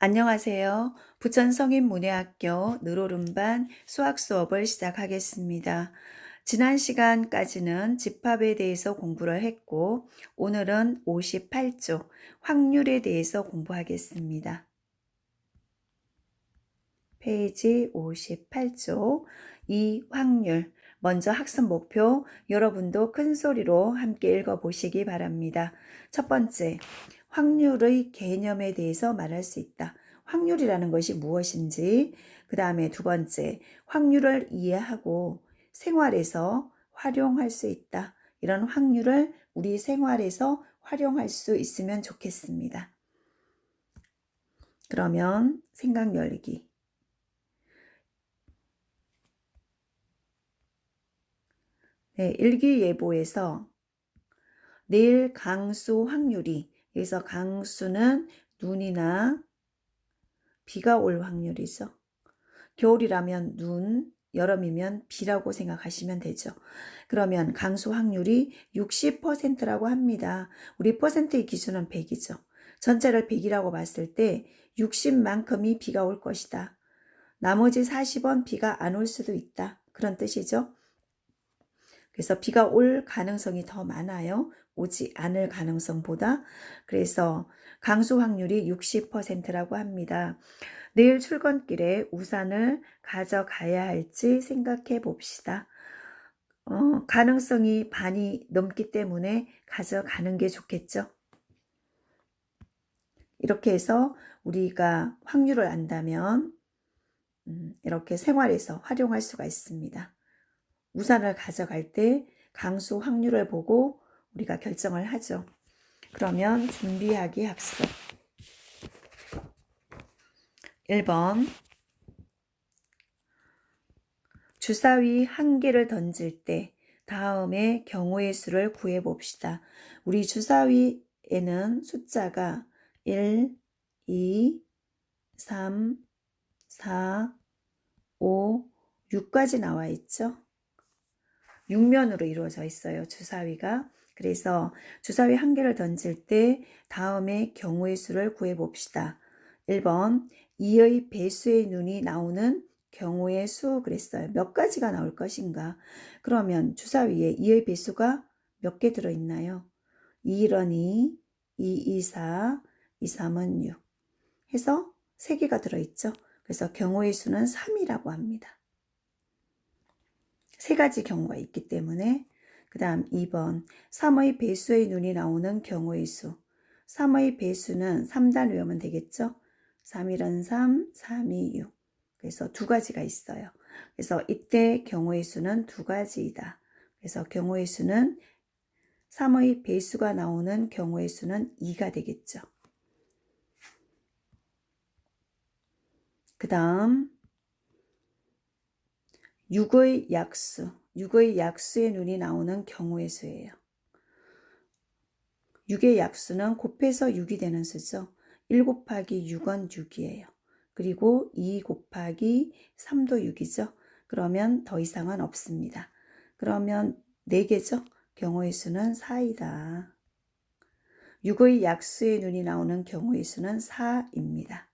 안녕하세요. 부천 성인문예학교 느로름반 수학 수업을 시작하겠습니다. 지난 시간까지는 집합에 대해서 공부를 했고 오늘은 58조 확률에 대해서 공부하겠습니다. 페이지 58조 이 확률 먼저 학습 목표 여러분도 큰 소리로 함께 읽어보시기 바랍니다. 첫 번째, 확률의 개념에 대해서 말할 수 있다. 확률이라는 것이 무엇인지, 그 다음에 두 번째, 확률을 이해하고 생활에서 활용할 수 있다. 이런 확률을 우리 생활에서 활용할 수 있으면 좋겠습니다. 그러면 생각 열기. 네, 일기예보에서 내일 강수 확률이 그래서 강수는 눈이나 비가 올 확률이죠. 겨울이라면 눈, 여름이면 비라고 생각하시면 되죠. 그러면 강수 확률이 60%라고 합니다. 우리 퍼센트의 기준은 100이죠. 전체를 100이라고 봤을 때 60만큼이 비가 올 것이다. 나머지 40은 비가 안 올 수도 있다. 그런 뜻이죠. 그래서 비가 올 가능성이 더 많아요. 오지 않을 가능성보다. 그래서 강수 확률이 60%라고 합니다. 내일 출근길에 우산을 가져가야 할지 생각해 봅시다. 어, 가능성이 반이 넘기 때문에 가져가는 게 좋겠죠. 이렇게 해서 우리가 확률을 안다면 음, 이렇게 생활에서 활용할 수가 있습니다. 우산을 가져갈 때 강수 확률을 보고 우리가 결정을 하죠. 그러면 준비하기 학습. 1번 주사위 한 개를 던질 때 다음에 경우의 수를 구해 봅시다. 우리 주사위에는 숫자가 1, 2, 3, 4, 5, 6까지 나와 있죠. 6면으로 이루어져 있어요. 주사위가. 그래서 주사위 한 개를 던질 때 다음에 경우의 수를 구해 봅시다. 1번 2의 배수의 눈이 나오는 경우의 수 그랬어요. 몇 가지가 나올 것인가? 그러면 주사위에 2의 배수가 몇 개 들어 있나요? 2, 1은 2, 2, 2, 4, 2, 3은 6 해서 3개가 들어 있죠. 그래서 경우의 수는 3이라고 합니다. 세 가지 경우가 있기 때문에 그 다음 2번 3의 배수의 눈이 나오는 경우의 수 3의 배수는 3단 외우면 되겠죠? 3, 1은 3, 3, 2, 6 그래서 두 가지가 있어요. 그래서 이때 경우의 수는 두 가지이다. 그래서 경우의 수는 3의 배수가 나오는 경우의 수는 2가 되겠죠. 그 다음 6의 약수, 6의 약수의 눈이 나오는 경우의 수예요. 6의 약수는 곱해서 6이 되는 수죠. 1 곱하기 6은 6이에요. 그리고 2 곱하기 3도 6이죠. 그러면 더 이상은 없습니다. 그러면 4개죠. 경우의 수는 4이다. 6의 약수의 눈이 나오는 경우의 수는 4입니다.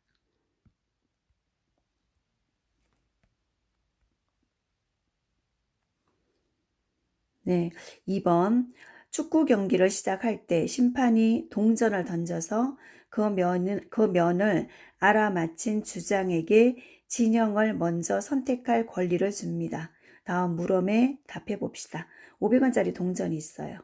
네. 2번. 축구 경기를 시작할 때 심판이 동전을 던져서 그 면을, 그 면을 알아맞힌 주장에게 진영을 먼저 선택할 권리를 줍니다. 다음 물음에 답해 봅시다. 500원짜리 동전이 있어요.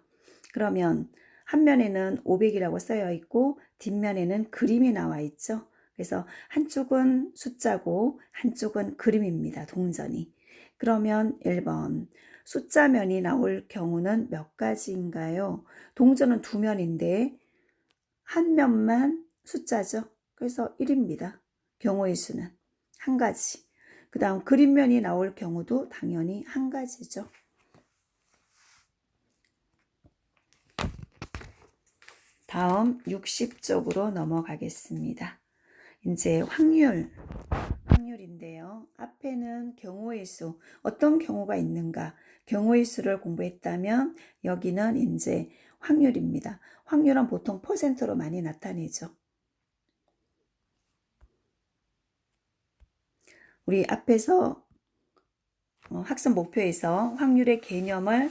그러면 한 면에는 500이라고 쓰여 있고 뒷면에는 그림이 나와 있죠. 그래서 한쪽은 숫자고 한쪽은 그림입니다. 동전이. 그러면 1번 숫자면이 나올 경우는 몇 가지인가요? 동전은 두 면인데 한 면만 숫자죠. 그래서 1입니다. 경우의 수는 한 가지. 그 다음 그림면이 나올 경우도 당연히 한 가지죠. 다음 60쪽으로 넘어가겠습니다. 이제 확률, 확률인데요. 앞에는 경우의 수, 어떤 경우가 있는가? 경우의 수를 공부했다면 여기는 이제 확률입니다. 확률은 보통 퍼센트로 많이 나타내죠. 우리 앞에서 어, 학습 목표에서 확률의 개념을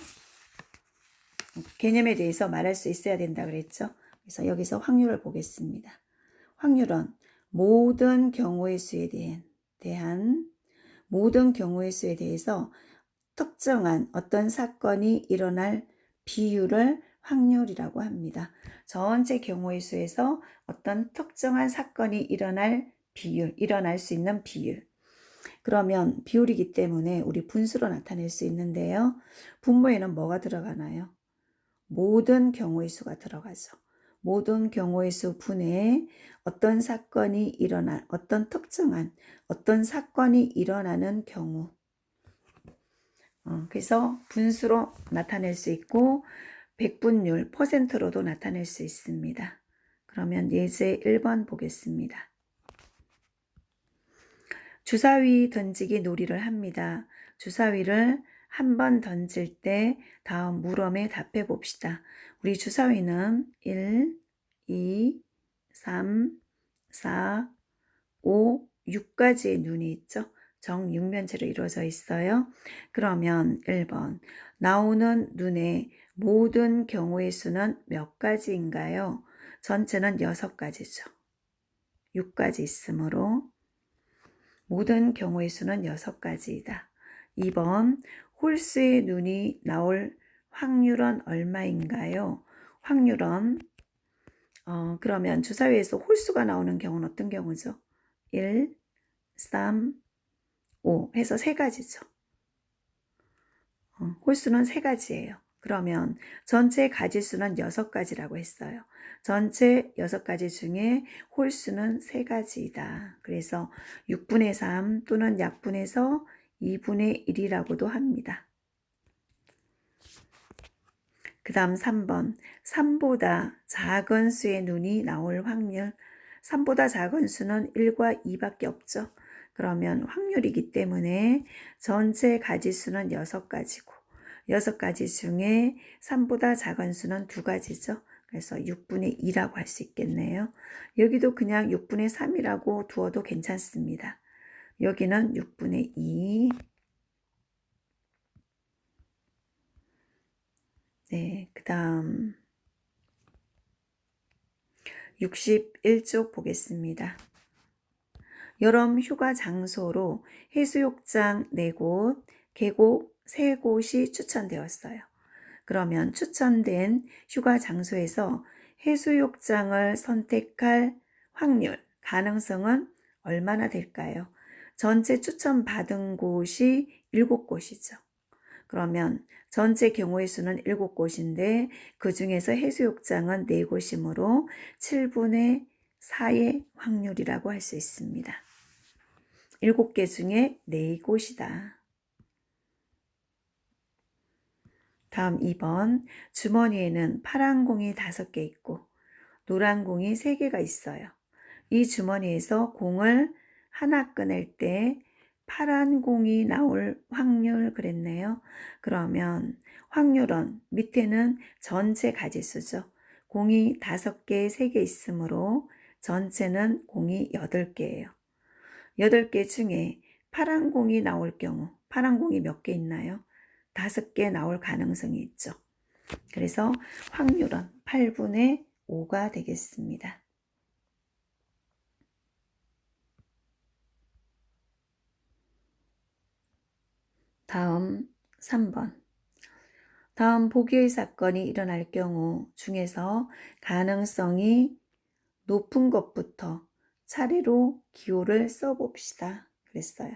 개념에 대해서 말할 수 있어야 된다 그랬죠. 그래서 여기서 확률을 보겠습니다. 확률은 모든 경우의 수에 대한, 모든 경우의 수에 대해서 특정한 어떤 사건이 일어날 비율을 확률이라고 합니다. 전체 경우의 수에서 어떤 특정한 사건이 일어날 비율, 일어날 수 있는 비율. 그러면 비율이기 때문에 우리 분수로 나타낼 수 있는데요. 분모에는 뭐가 들어가나요? 모든 경우의 수가 들어가죠. 모든 경우의 수 분에 어떤 사건이 일어나, 어떤 특정한 어떤 사건이 일어나는 경우. 어, 그래서 분수로 나타낼 수 있고, 백분율, 퍼센트로도 나타낼 수 있습니다. 그러면 예제 1번 보겠습니다. 주사위 던지기 놀이를 합니다. 주사위를 한 번 던질 때 다음 물음에 답해 봅시다. 우리 주사위는 1, 2, 3, 4, 5, 6가지의 눈이 있죠. 정육면체로 이루어져 있어요. 그러면 1번 나오는 눈의 모든 경우의 수는 몇 가지인가요? 전체는 6가지죠. 6가지 있으므로 모든 경우의 수는 6가지이다. 2번 홀수의 눈이 나올 확률은 얼마인가요? 확률은 어, 그러면 주사위에서 홀수가 나오는 경우는 어떤 경우죠? 1, 3, 5 해서 세 가지죠. 어, 홀수는 세 가지예요. 그러면 전체 가지수는 여섯 가지라고 했어요. 전체 여섯 가지 중에 홀수는 세 가지이다. 그래서 6분의 3 또는 약분해서 2분의 1이라고도 합니다. 그 다음 3번. 3보다 작은 수의 눈이 나올 확률. 3보다 작은 수는 1과 2밖에 없죠. 그러면 확률이기 때문에 전체 가지수는 6가지고 6가지 중에 3보다 작은 수는 2가지죠. 그래서 6분의 2라고 할 수 있겠네요. 여기도 그냥 6분의 3이라고 두어도 괜찮습니다. 여기는 6분의 2. 네, 그 다음 61쪽 보겠습니다. 여름 휴가 장소로 해수욕장 4곳, 계곡 3곳이 추천되었어요. 그러면 추천된 휴가 장소에서 해수욕장을 선택할 확률, 가능성은 얼마나 될까요? 전체 추천받은 곳이 7곳이죠. 그러면 전체 경우의 수는 7곳인데 그 중에서 해수욕장은 4곳이므로 7분의 4의 확률이라고 할 수 있습니다. 7개 중에 4곳이다. 다음 2번 주머니에는 파란 공이 5개 있고 노란 공이 3개가 있어요. 이 주머니에서 공을 하나 꺼낼 때 파란 공이 나올 확률 그랬네요. 그러면 확률은 밑에는 전체 가지수죠. 공이 5개, 3개 있으므로 전체는 공이 8개예요. 8개 중에 파란 공이 나올 경우 파란 공이 몇 개 있나요? 5개 나올 가능성이 있죠. 그래서 확률은 8분의 5가 되겠습니다. 다음 3번. 다음 보기의 사건이 일어날 경우 중에서 가능성이 높은 것부터 차례로 기호를 써봅시다. 그랬어요.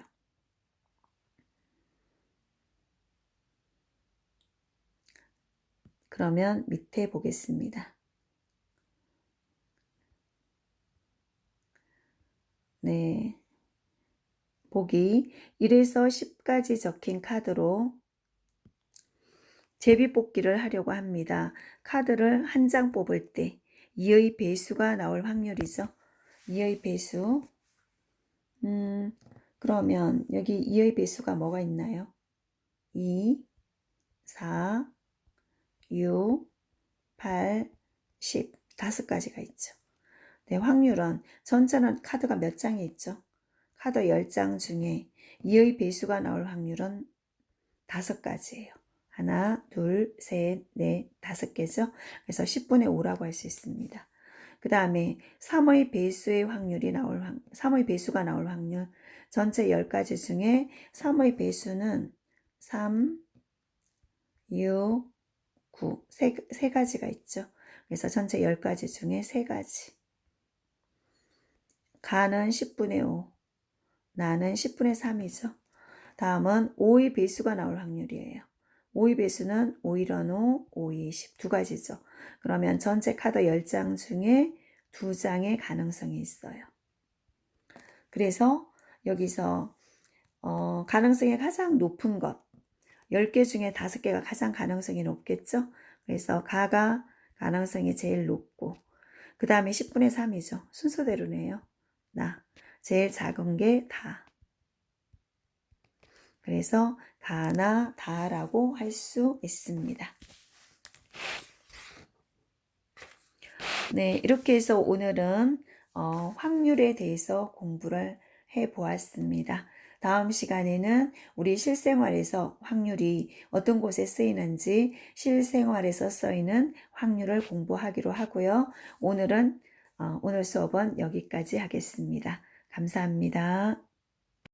그러면 밑에 보겠습니다. 네. 보기 1에서 10까지 적힌 카드로 제비뽑기를 하려고 합니다. 카드를 한 장 뽑을 때 2의 배수가 나올 확률이죠. 2의 배수. 음, 그러면 여기 2의 배수가 뭐가 있나요? 2, 4, 6, 8, 10. 다섯 가지가 있죠. 네, 확률은 전체는 카드가 몇 장이 있죠? 카드 10장 중에 2의 배수가 나올 확률은 다섯 가지예요. 하나, 둘, 셋, 넷, 다섯 개죠. 그래서 10분의 5라고 할 수 있습니다. 그 다음에 3의 배수의 확률이 나올 확, 3의 배수가 나올 확률. 전체 10가지 중에 3의 배수는 3, 6, 9. 세, 세 가지가 있죠. 그래서 전체 10가지 중에 세 가지. 가는 10분의 5. 나는 10분의 3이죠. 다음은 5의 배수가 나올 확률이에요. 5의 배수는 5, 1원 5, 5, 20. 두 가지죠. 그러면 전체 카드 10장 중에 두 장의 가능성이 있어요. 그래서 여기서 어, 가능성이 가장 높은 것 10개 중에 5개가 가장 가능성이 높겠죠. 그래서 가가 가능성이 제일 높고 그 다음에 10분의 3이죠. 순서대로네요. 나 제일 작은 게 다. 그래서 가나 다라고 할 수 있습니다. 네, 이렇게 해서 오늘은 어, 확률에 대해서 공부를 해 보았습니다. 다음 시간에는 우리 실생활에서 확률이 어떤 곳에 쓰이는지 실생활에서 쓰이는 확률을 공부하기로 하고요. 오늘은 어, 오늘 수업은 여기까지 하겠습니다. 감사합니다.